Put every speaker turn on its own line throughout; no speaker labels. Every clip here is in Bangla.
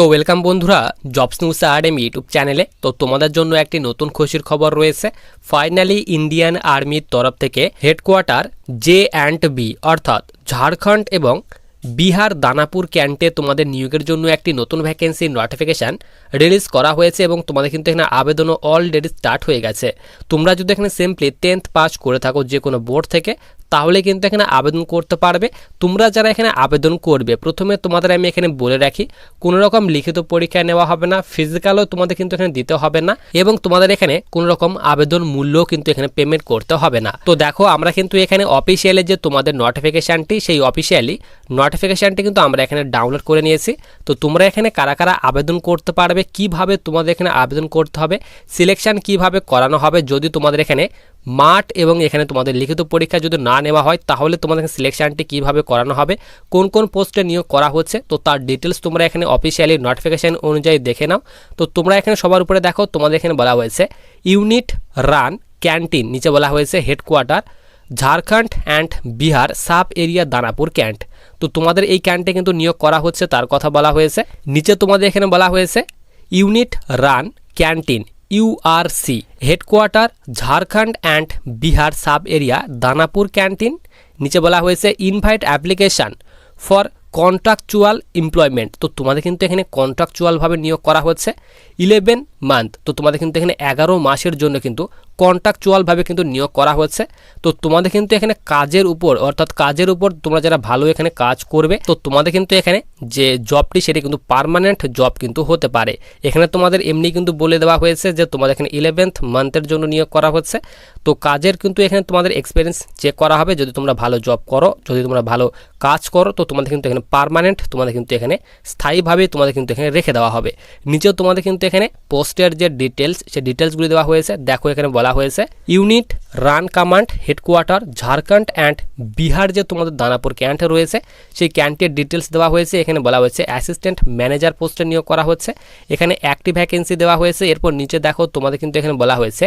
তো ওয়েলকাম বন্ধুরা জবস নিউজ একাডেমি ইউটিউব চ্যানেলে তো তোমাদের জন্য একটি নতুন খুশির খবর রয়েছে। ফাইনালি ইন্ডিয়ান আর্মির তরফ থেকে হেডকোয়ার্টার জে অ্যান্ড বি অর্থাৎ ঝাড়খণ্ড এবং বিহার দানাপুর ক্যান্টে তোমাদের নিয়োগের জন্য একটি নতুন ভ্যাকেন্সির নোটিফিকেশান রিলিজ করা হয়েছে এবং তোমাদের কিন্তু এখানে আবেদনও অলরেডি স্টার্ট হয়ে গেছে। তোমরা যদি এখানে সিম্পলি টেন্থ পাস করে থাকো যে কোনো বোর্ড থেকে তাহলে কিন্তু এখানে আবেদন করতে পারবে। তোমরা যারা এখানে আবেদন করবে, প্রথমে তোমাদের আমি এখানে বলে রাখি, কোনো রকম লিখিত পরীক্ষা নেওয়া হবে না ফিজিক্যালও তোমাদের কিন্তু এখানে দিতে হবে না এবং তোমাদের এখানে কোনো রকম আবেদন মূল্যও কিন্তু এখানে পেমেন্ট করতে হবে না। তো দেখো, আমরা কিন্তু এখানে অফিসিয়ালি যে তোমাদের নোটিফিকেশানটি সেই অফিসিয়ালি নোটিফিকেশানটি কিন্তু আমরা এখানে ডাউনলোড করে নিয়েছি। তো তোমরা এখানে কারা কারা আবেদন করতে পারবে, কীভাবে তোমাদের এখানে আবেদন করতে হবে সিলেকশান কীভাবে করানো হবে, যদি তোমাদের এখানে মাঠ এবং এখানে তোমাদের লিখিত পরীক্ষা যদি না নেওয়া হয়, তাহলে তোমাদের সিলেকশনটি কীভাবে করানো হবে, কোন কোন পোস্টে নিয়োগ করা হচ্ছে, তো তার ডিটেলস তোমরা এখানে অফিসিয়ালি নোটিফিকেশান অনুযায়ী দেখে নাও। তো তোমরা এখানে সবার উপরে দেখো, তোমাদের এখানে বলা হয়েছে ইউনিট রান ক্যান্টিন নিচে বলা হয়েছে headquarter Jharkhand and Bihar sub area Danapur cantt তো তোমাদের এই ক্যান্টে কিন্তু নিয়োগ করা হচ্ছে, তার কথা বলা হয়েছে। নিচে তোমাদের এখানে বলা হয়েছে unit run canteen URC headquarter Jharkhand and Bihar sub area Danapur canteen নিচে বলা হয়েছে invite application for contractual employment তো তোমাদের কিন্তু এখানে কন্ট্রাকচুয়ালভাবে নিয়োগ করা হচ্ছে। ইলেভেন মান্থ তো তোমাদের কিন্তু এখানে এগারো মাসের জন্য কিন্তু কন্ট্রাকচুয়ালভাবে কিন্তু নিয়োগ করা হচ্ছে তো তোমাদের কিন্তু এখানে কাজের উপর, অর্থাৎ কাজের উপর তোমরা যারা ভালো এখানে কাজ করবে, তো তোমাদের কিন্তু এখানে যে জবটি সেটি কিন্তু পারমানেন্ট জব কিন্তু হতে পারে। এখানে তোমাদের এমনি কিন্তু বলে দেওয়া হয়েছে যে তোমাদের এখানে ইলেভেন্থ মান্থের জন্য নিয়োগ করা হচ্ছে। তো কাজের কিন্তু এখানে তোমাদের এক্সপিরিয়েন্স চেক করা হবে। যদি তোমরা ভালো জব করো, যদি তোমরা ভালো কাজ করো, তো তোমাদের কিন্তু এখানে পারমানেন্ট তোমাদের কিন্তু এখানে স্থায়ীভাবে তোমাদের কিন্তু এখানে রেখে দেওয়া হবে। নিচেও তোমাদের কিন্তু এখানে পোস্টের যে ডিটেলস সেই ডিটেলসগুলি দেওয়া হয়েছে। দেখো এখানে বলা হয়েছে unit run command headquarter Jharkhand and Bihar যে তোমাদের দানাপুর ক্যান্ট রয়েছে, সেই ক্যান্টের ডিটেলস দেওয়া হয়েছে। এখানে বলা হয়েছে অ্যাসিস্ট্যান্ট ম্যানেজার পোস্টে নিয়োগ করা হচ্ছে। এখানে একটি ভ্যাকেন্সি দেওয়া হয়েছে। এরপর নিচে দেখো, তোমাদের কিন্তু এখানে বলা হয়েছে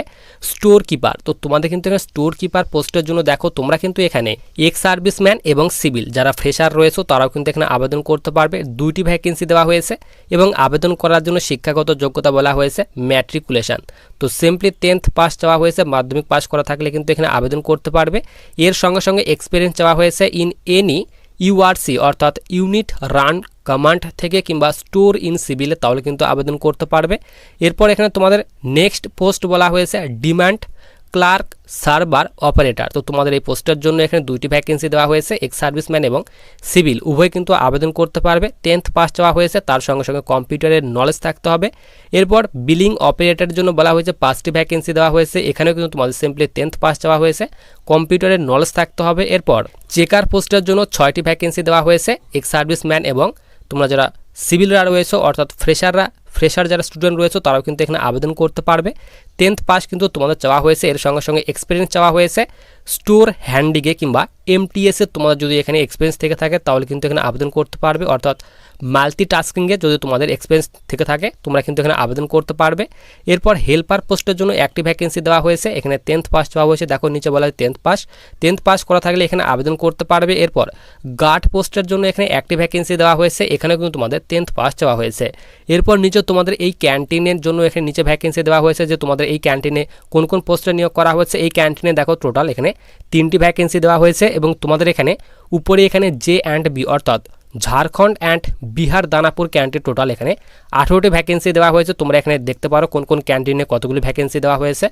স্টোর কিপার তো তোমাদের কিন্তু এখানে স্টোর কিপার পোস্টের জন্য দেখো, তোমরা কিন্তু এখানে এক্স সার্ভিসম্যান এবং সিভিল যারা ফ্রেশার রয়েছে, তারাও কিন্তু এখানে আবেদন করতে পারবে। দুইটি ভ্যাকেন্সি দেওয়া হয়েছে এবং আবেদন করার জন্য শিক্ষাগত যোগ্যতা বলা হয়েছে ম্যাট্রিকুলেশান। তো সিম্পলি টেন্থ পাস চাওয়া হয়েছে, মাধ্যমিক পাস করা থাকলে কিন্তু এখানে আবেদন করতে পারবে। এর সঙ্গে সঙ্গে এক্সপিরিয়েন্স চাওয়া হয়েছে ইন এনি ইউআরসি অর্থাৎ ইউনিট রান কমান্ড থেকে কিংবা স্টোর ইন সিভিলে তাহলে কিন্তু আবেদন করতে পারবে। এরপর এখানে তোমাদের নেক্সট পোস্ট বলা হয়েছে ডিমান্ড ক্লার্ক, সার্ভার, অপারেটর। তো তোমাদের এই পোস্টের জন্য এখানে দুইটি ভ্যাকেন্সি দেওয়া হয়েছে এক্স সার্ভিসম্যান এবং সিভিল। উভয় কিন্তু আবেদন করতে পারবে টেন্থ পাস চাওয়া হয়েছে, তার সঙ্গে সঙ্গে কম্পিউটারের নলেজ থাকতে হবে। এরপর বিলিং অপারেটরের জন্য বলা হয়েছে, পাঁচটি ভ্যাকেন্সি দেওয়া হয়েছে, এখানেও কিন্তু তোমাদের সিম্পলি টেন্থ পাস চাওয়া হয়েছে কম্পিউটারের নলেজ থাকতে হবে। এরপর চেকার পোস্টের জন্য ছয়টি ভ্যাকেন্সি দেওয়া হয়েছে এক্স সার্ভিসম্যান এবং তোমরা যারা সিভিলরা রয়েছে, অর্থাৎ ফ্রেশাররা ফ্রেশার যারা স্টুডেন্ট রয়েছে, তারাও কিন্তু এখানে আবেদন করতে পারবে। টেন্থ পাস কিন্তু তোমাদের চাওয়া হয়েছে। এর সঙ্গে সঙ্গে এক্সপিরিয়েন্স চাওয়া হয়েছে। স্টোর হ্যান্ডিগে কিংবা এমটিএসে তোমাদের যদি এখানে এক্সপিরিয়েন্স থেকে থাকে, তাহলে কিন্তু এখানে আবেদন করতে পারবে। অর্থাৎ মাল্টি টাস্কিংয়ে যদি তোমাদের এক্সপিরিয়েন্স থেকে থাকে, তোমরা কিন্তু এখানে আবেদন করতে পারবে। এরপর হেল্পার পোস্টের জন্য একটি ভ্যাকেন্সি দেওয়া হয়েছে। এখানে টেন্থ পাস চাওয়া হয়েছে। দেখো, নিচে বলা হয় টেন্থ পাস টেন্থ পাস করা থাকলে এখানে আবেদন করতে পারবে। এরপর গার্ড পোস্টের জন্য এখানে একটি ভ্যাকেন্সি দেওয়া হয়েছে। এখানেও কিন্তু তোমাদের টেন্থ পাস চাওয়া হয়েছে। এরপর নিচে তোমাদের এই ক্যান্টিনের জন্য এখানে নিচে ভ্যাকেন্সি দেওয়া হয়েছে যে তোমাদের এই ক্যান্টিনে কোন কোন পোস্টে নিয়োগ করা হয়েছে? এই ক্যান্টিনে দেখো টোটাল এখানে তিনটি ভ্যাকেন্সি দেওয়া হয়েছে এবং তোমাদের এখানে উপরে এখানে জে অ্যান্ড বি অর্থাৎ Jharkhand and Bihar Danapur canteen total এখানে আঠেরোটি ভ্যাকেন্সি দেওয়া হয়েছে। তোমরা এখানে দেখতে পারো কোন কোন ক্যান্টিনে কতগুলি ভ্যাকেন্সি দেওয়া হয়েছে।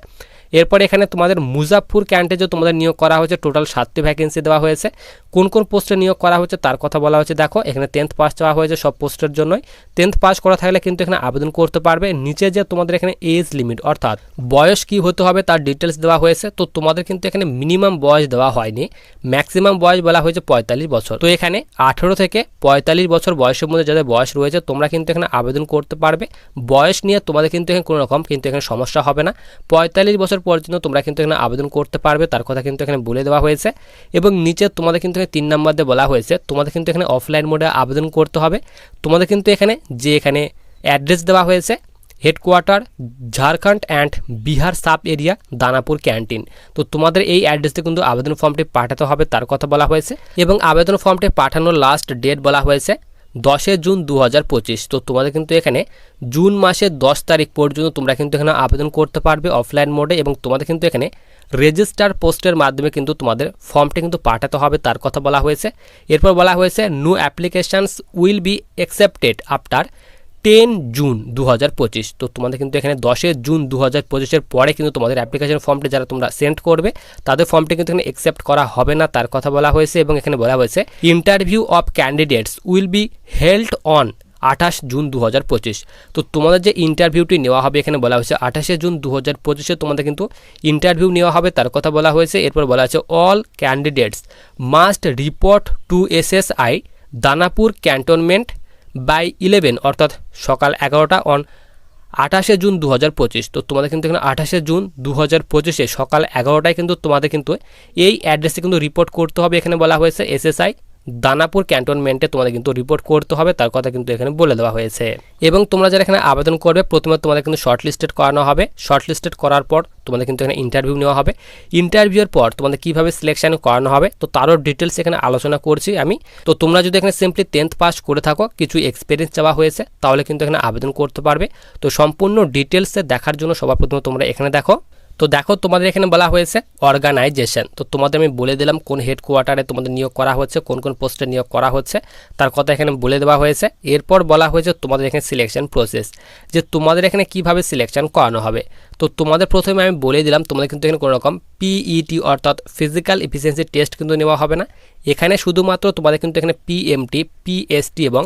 এরপর এখানে তোমাদের মুজাফপুর ক্যান্টে যে তোমাদের নিয়োগ করা হয়েছে। টোটাল সাতটি ভ্যাকেন্সি দেওয়া হয়েছে। কোন কোন পোস্টে নিয়োগ করা হয়েছে তার কথা বলা হয়েছে, দেখো। এখানে টেন্থ পাস চাওয়া হয়েছে সব পোস্টের জন্যই। টেন্থ পাস করা থাকলে কিন্তু এখানে আবেদন করতে পারবে। নিচে যে তোমাদের এখানে এজ লিমিট অর্থাৎ বয়স কি হতে হবে তার ডিটেলস দেওয়া হয়েছে। তো তোমাদের কিন্তু এখানে মিনিমাম বয়স দেওয়া হয়নি। ম্যাক্সিমাম বয়স বলা হয়েছে পঁয়তাল্লিশ বছর। তো এখানে আঠেরো থেকে পঁয়তাল্লিশ বছর বয়সের মধ্যে যাদের বয়স রয়েছে, তোমরা কিন্তু এখানে আবেদন করতে পারবে। বয়স নিয়ে তোমাদের কিন্তু এখানে কোনো রকম কিন্তু এখানে সমস্যা হবে না। পঁয়তাল্লিশ বছর পর্যন্ত তোমরা কিন্তু এখানে আবেদন করতে পারবে, তার কথা কিন্তু এখানে বলে দেওয়া হয়েছে। এবং নিচে তোমাদের কিন্তু এখানে তিন নম্বর দিয়ে বলা হয়েছে, তোমাদের কিন্তু এখানে অফলাইন মোডে আবেদন করতে হবে। তোমাদের কিন্তু এখানে যে এখানে অ্যাড্রেস দেওয়া হয়েছে headquarter Jharkhand and Bihar sub area Danapur canteen তো তোমাদের এই অ্যাড্রেসে কিন্তু আবেদন ফর্মটি পাঠাতে হবে, তার কথা বলা হয়েছে। এবং আবেদন ফর্মটি পাঠানোর লাস্ট ডেট বলা হয়েছে দশে জুন দু হাজার পঁচিশ। তো তোমাদের কিন্তু এখানে জুন মাসের দশ তারিখ পর্যন্ত তোমরা কিন্তু এখানে আবেদন করতে পারবে অফলাইন মোডে এবং তোমাদের কিন্তু এখানে রেজিস্টার পোস্টের মাধ্যমে কিন্তু তোমাদের ফর্মটি কিন্তু পাঠাতে হবে, তার কথা বলা হয়েছে। এরপর বলা হয়েছে new applications will be accepted after ten June দু হাজার পঁচিশ। তো তোমাদের কিন্তু এখানে দশে জুন দু হাজার পঁচিশের পরে কিন্তু তোমাদের অ্যাপ্লিকেশন ফর্মটি যারা তোমরা সেন্ড করবে, তাদের ফর্মটি কিন্তু এখানে অ্যাকসেপ্ট করা হবে না, তার কথা বলা হয়েছে এবং এখানে বলা হয়েছে interview of candidates will be held on আঠাশ জুন দু হাজার পঁচিশ। তো তোমাদের যে ইন্টারভিউটি নেওয়া হবে, এখানে বলা হয়েছে, আঠাশে জুন দু হাজার পঁচিশে তোমাদের কিন্তু ইন্টারভিউ নেওয়া হবে। তার কথা বলা হয়েছে, এরপর বলা হয়েছে all candidates must report to SSI Danapur cantonment by eleven অর্থাৎ সকাল এগারোটা অন আঠাশে জুন দু হাজার পঁচিশ। তো তোমাদের কিন্তু এখানে আঠাশে জুন দু হাজার পঁচিশে সকাল এগারোটায় কিন্তু তোমাদের কিন্তু এই অ্যাড্রেসে কিন্তু রিপোর্ট করতে হবে। এখানে বলা হয়েছে এসএসআই দানাপুর ক্যান্টনমেন্টে তোমাদের কিন্তু রিপোর্ট করতে হবে, তার কথা কিন্তু এখানে বলে দেওয়া হয়েছে। এবং তোমরা যারা এখানে আবেদন করবে, প্রথমে তোমাদের কিন্তু শর্টলিস্টেড করানো হবে। শর্টলিস্টেড করার পর তোমাদের কিন্তু এখানে ইন্টারভিউ নেওয়া হবে। ইন্টারভিউর পর তোমাদের কীভাবে সিলেকশন করানো হবে, তো তারও ডিটেলস এখানে আলোচনা করছি আমি। তো তোমরা যদি এখানে সিম্পলি টেন্থ পাস করে থাকো, কিছু এক্সপিরিয়েন্স চাওয়া হয়েছে, তাহলে কিন্তু এখানে আবেদন করতে পারবে। তো সম্পূর্ণ ডিটেলসে দেখার জন্য সবার প্রথমে তোমরা এখানে দেখো। তো দেখো, তোমাদের এখানে বলা হয়েছে অর্গানাইজেশন তো তোমাদের আমি বলে দিলাম কোন হেডকোয়ার্টারে তোমাদের নিয়োগ করা হচ্ছে, কোন কোন পোস্টে নিয়োগ করা হচ্ছে। তার কথা এখানে বলে দেওয়া হয়েছে। এরপর বলা হয়েছে তোমাদের এখানে সিলেকশন প্রসেস যে তোমাদের এখানে কীভাবে সিলেকশন করানো হবে। তো তোমাদের প্রথমে আমি বলে দিলাম, তোমাদের কিন্তু এখানে কোনো রকম পিইটি অর্থাৎ ফিজিক্যাল এফিসিয়েন্সি টেস্ট কিন্তু নেওয়া হবে না। এখানে শুধুমাত্র তোমাদের কিন্তু এখানে পিএমটি পিএসটি এবং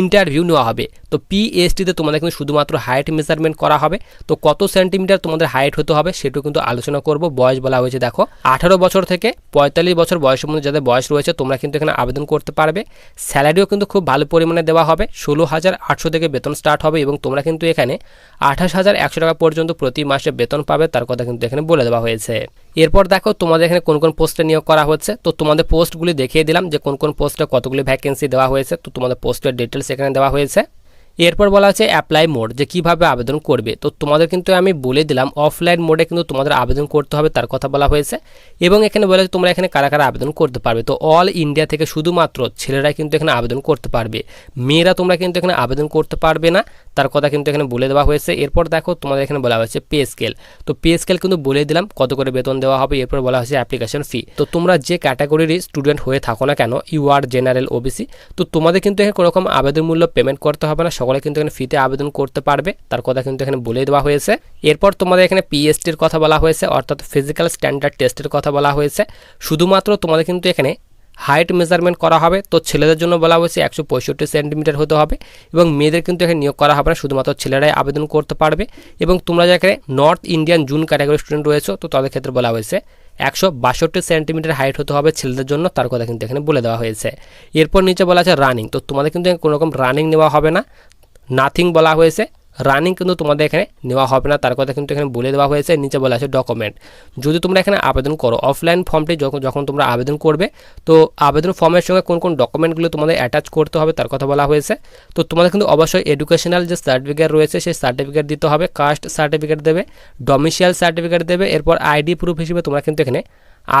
ইন্টারভিউ নেওয়া হবে। তো পিএসটিতে তোমাদের কিন্তু শুধুমাত্র হাইট মেজারমেন্ট করা হবে। তো কত সেন্টিমিটার তোমাদের হাইট হতে হবে সেটাও কিন্তু আলোচনা করব। বয়স বলা হয়েছে দেখো, আঠারো বছর থেকে পঁয়তাল্লিশ বছর বয়সের মধ্যে যাদের বয়স রয়েছে তোমরা কিন্তু এখানে আবেদন করতে পারবে। স্যালারিও কিন্তু খুব ভালো পরিমাণে দেওয়া হবে। ষোলো হাজার আটশো থেকে বেতন স্টার্ট হবে এবং তোমরা কিন্তু এখানে আঠাশ হাজার একশো টাকা পর্যন্ত প্রতি মাসে বেতন পাবে, তার কথা কিন্তু এখানে বলে দেওয়া হয়েছে। এরপর দেখো তোমাদের এখানে কোন কোন পোস্টে নিয়োগ করা হচ্ছে। তো তোমাদের পোস্টগুলি দেখিয়ে দিলাম যে কোন কোন পোস্টে কতগুলি ভ্যাকেন্সি দেওয়া হয়েছে। তো তোমাদের পোস্টের ডিটেলস এখানে দেওয়া হয়েছে। এরপর বলা হচ্ছে অ্যাপ্লাই মোড যে কীভাবে আবেদন করবে। তো তোমাদের কিন্তু আমি বলে দিলাম অফলাইন মোডে কিন্তু তোমাদের আবেদন করতে হবে, তার কথা বলা হয়েছে। এবং এখানে বলে তোমরা এখানে কারা কারা আবেদন করতে পারবে। তো অল ইন্ডিয়া থেকে শুধুমাত্র ছেলেরাই কিন্তু এখানে আবেদন করতে পারবে। মেয়েরা তোমরা কিন্তু এখানে আবেদন করতে পারবে না, তার কথা কিন্তু এখানে বলে দেওয়া হয়েছে। এরপর দেখো তোমাদের এখানে বলা হয়েছে পে স্কেল তো পে স্কেল কিন্তু বলে দিলাম, কত করে বেতন দেওয়া হবে, এরপর বলা হয়েছে অ্যাপ্লিকেশন ফি তো তোমরা যে ক্যাটাগরির স্টুডেন্ট হয়ে থাকো না কেন ইউ আর জেনারেল ওবিসি তো তোমাদের কিন্তু এখানে কোনো রকম আবেদন মূল্য পেমেন্ট করতে হবে না সকলে কিন্তু এখানে ফিতে আবেদন করতে পারবে। তার কথা কিন্তু এখানে বলে দেওয়া হয়েছে। এরপর তোমাদের এখানে পিএসটির কথা বলা হয়েছে, অর্থাৎ ফিজিক্যাল স্ট্যান্ডার্ড টেস্টের কথা বলা হয়েছে। শুধুমাত্র তোমাদের কিন্তু এখানে হাইট মেজারমেন্ট করা হবে। তো ছেলেদের জন্য বলা হয়েছে একশো পঁয়ষট্টি সেন্টিমিটার হতে হবে এবং মেয়েদের কিন্তু এখানে নিয়োগ করা হবে না। শুধুমাত্র ছেলেরাই আবেদন করতে পারবে। এবং তোমরা যেখানে নর্থ ইন্ডিয়ান জুন ক্যাটাগরি স্টুডেন্ট রয়েছে, তো তাদের ক্ষেত্রে বলা হয়েছে একশো বাষট্টি সেন্টিমিটার হাইট হতে হবে ছেলেদের জন্য। তার কথা কিন্তু এখানে বলে দেওয়া হয়েছে। এরপর নিচে বলা আছে রানিং তো তোমাদের কিন্তু কোনো রকম রানিং নেওয়া হবে না। নাথিং বলা হয়েছে। রানিং কিন্তু তোমাদের এখানে নেওয়া হবে না। তার কথা কিন্তু এখানে বলে দেওয়া হয়েছে। নিচে বলা আছে ডকুমেন্ট যদি তোমরা এখানে আবেদন করো অফলাইন ফর্মটি যখন যখন তোমরা আবেদন করবে, তো আবেদন ফর্মের সঙ্গে কোন কোন ডকুমেন্টগুলো তোমাদের অ্যাটাচ করতে হবে, তার কথা বলা হয়েছে। তো তোমাদের কিন্তু অবশ্যই এডুকেশনাল যে সার্টিফিকেট রয়েছে, সেই সার্টিফিকেট দিতে হবে। কাস্ট সার্টিফিকেট দেবে ডমিসিয়াল সার্টিফিকেট দেবে, এরপর আইডি প্রুফ হিসেবে তোমরা কিন্তু এখানে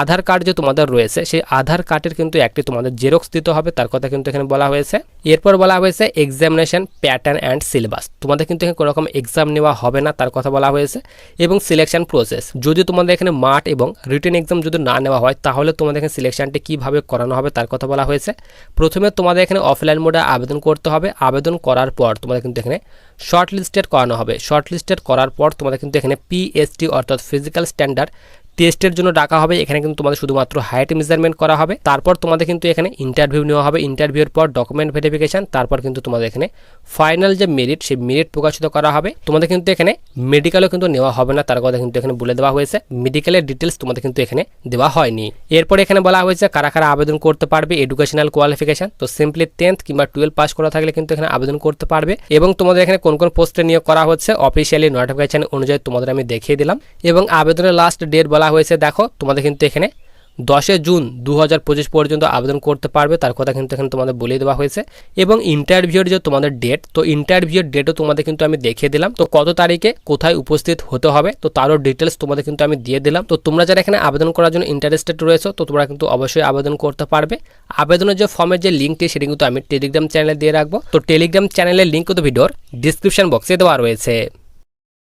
আধার কার্ড যে তোমাদের রয়েছে, সেই আধার কার্ডের কিন্তু একটি তোমাদের জেরক্স দিতে হবে। তার কথা কিন্তু এখানে বলা হয়েছে। এরপর বলা হয়েছে এক্সামিনেশন প্যাটার্ন অ্যান্ড সিলেবাস তোমাদের কিন্তু এখানে কোনো রকম এক্সাম নেওয়া হবে না, তার কথা বলা হয়েছে। এবং সিলেকশন প্রসেস যদি তোমাদের এখানে মাঠ এবং রিটেন এক্সাম যদি না নেওয়া হয়, তাহলে তোমাদের এখানে সিলেকশনটি কীভাবে করানো হবে, তার কথা বলা হয়েছে। প্রথমে তোমাদের এখানে অফলাইন মোডে আবেদন করতে হবে। আবেদন করার পর তোমাদের কিন্তু এখানে শর্ট লিস্টেড করানো হবে। শর্ট লিস্টেড করার পর তোমাদের কিন্তু এখানে পিএসটি অর্থাৎ ফিজিক্যাল স্ট্যান্ডার্ড টেস্টের জন্য ডাকা হবে। এখানে কিন্তু তোমাদের শুধুমাত্র হাইট মেজারমেন্ট করা হবে। তারপর তোমাদের কিন্তু এখানে ইন্টারভিউ নেওয়া হবে। ইন্টারভিউর পর ডকুমেন্ট ভেরিফিকেশন তারপর কিন্তু তোমাদের এখানে ফাইনাল যে মেরিট সেই মেরিট প্রকাশিত করা হবে। তোমাদের কিন্তু এখানে মেডিকেলও কিন্তু নেওয়া হবে না। তার কথা কিন্তু এখানে বলে দেওয়া হয়েছে। মেডিকেলের ডিটেলস তোমাদের কিন্তু এখানে দেওয়া হয়নি। এরপর এখানে বলা হয়েছে কারা কারা আবেদন করতে পারবে এডুকেশনাল কোয়ালিফিকেশন তো সিম্পলি টেন্থ কিংবা টুয়েলভ পাস করা থাকলে কিন্তু এখানে আবেদন করতে পারবে। এবং তোমাদের এখানে কোন কোন পোস্টে নিয়োগ করা হচ্ছে। অফিসিয়ালি নোটিফিকেশন অনুযায়ী তোমাদের আমি দেখিয়ে দিলাম। এবং আবেদনের লাস্ট ডেট বলা হয়েছে, দেখো, তোমাদের কিন্তু এখানে দশে জুন দু হাজার পঁচিশ পর্যন্ত আবেদন করতে পারবে, তার কথা কিন্তু এখানে তোমাদের বলে দেওয়া হয়েছে। এবং ইন্টারভিউর যে তোমাদের ডেট তো ইন্টারভিউর ডেটও তোমাদের কিন্তু আমি দেখিয়ে দিলাম। তো কত তারিখে কোথায় উপস্থিত হতে হবে, তো তারও ডিটেলস তোমাদের কিন্তু আমি দিয়ে দিলাম। তো তোমরা যারা এখানে আবেদন করার জন্য ইন্টারেস্টেড রয়েছে, তো তোমরা কিন্তু অবশ্যই আবেদন করতে পারবে। আবেদনের যে ফর্মের যে লিঙ্কটি সেটি কিন্তু আমি টেলিগ্রাম চ্যানেলে দিয়ে রাখব। তো টেলিগ্রাম চ্যানেলের লিঙ্ক কিন্তু ভিডিওর ডিসক্রিপশন বক্সে দেওয়া রয়েছে।